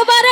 about it.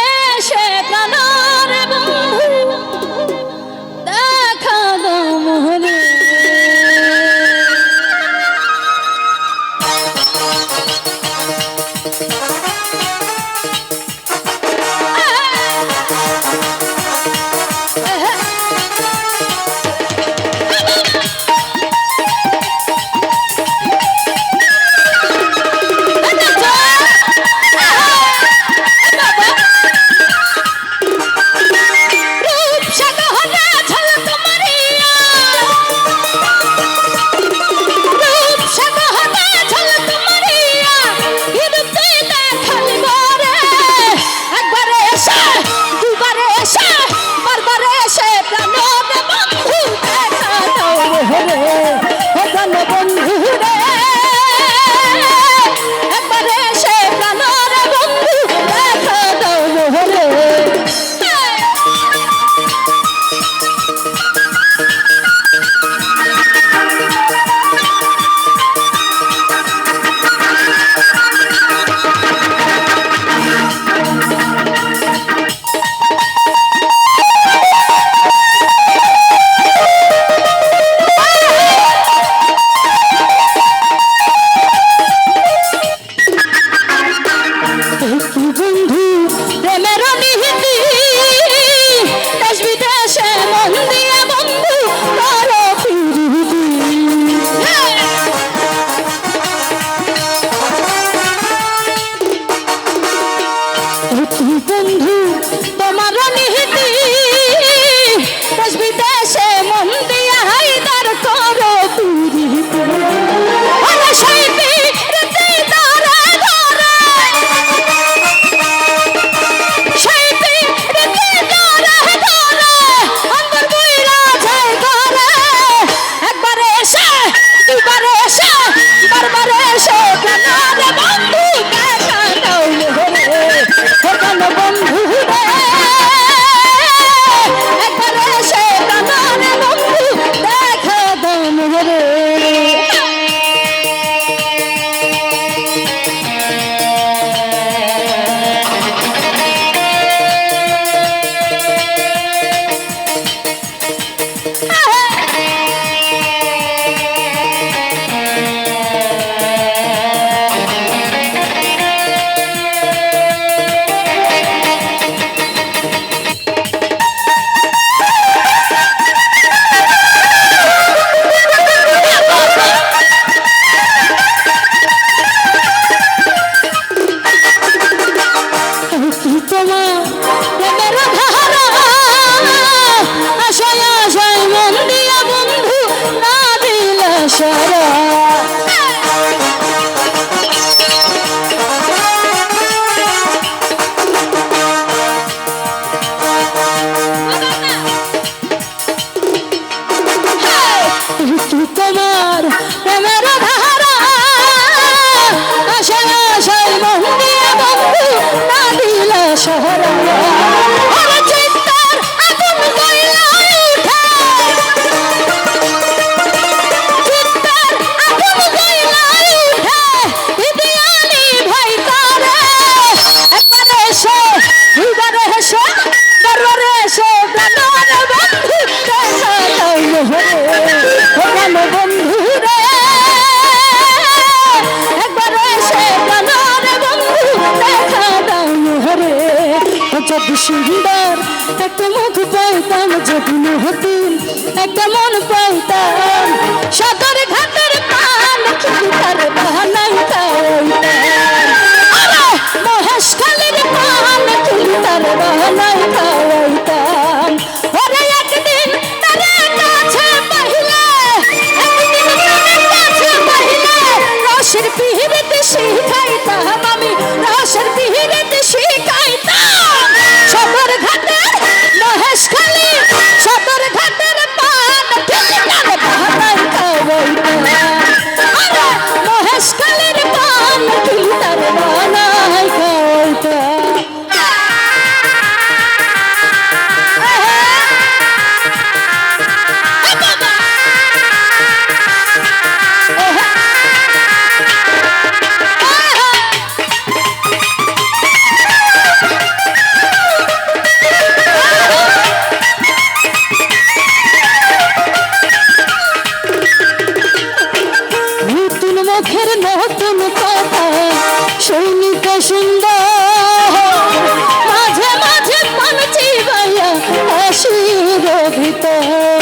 সুন্দর একটা মুখ পাইতাম যখন হতেন একটা চোখের নতুন কথা সৈনিক সুন্দর। মাঝে মাঝে পান চিবাইয়া আসির ভিতর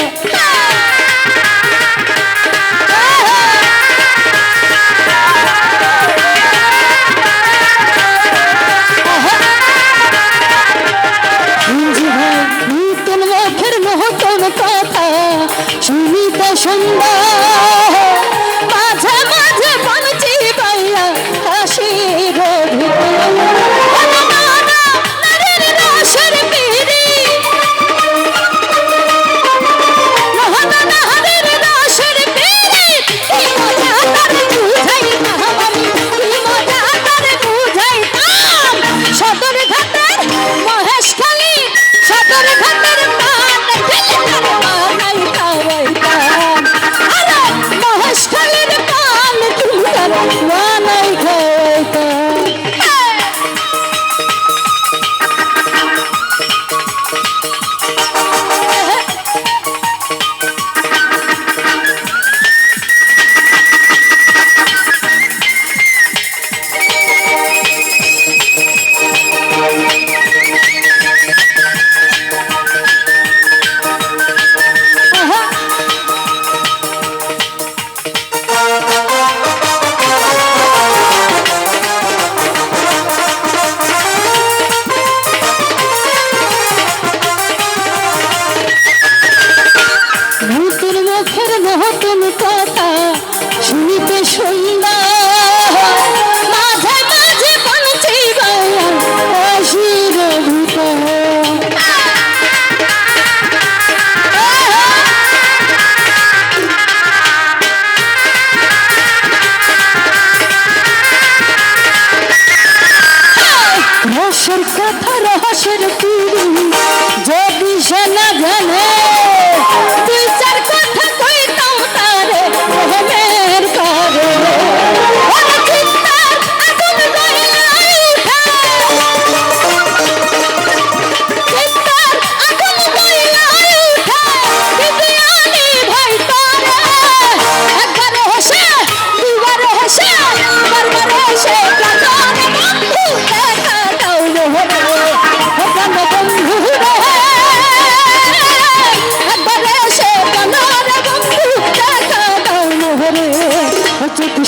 তুমি কথা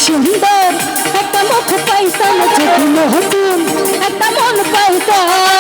সুন্দর। একটা মুখ পাইতাম চোখ নতুন একটা মন পাইতাম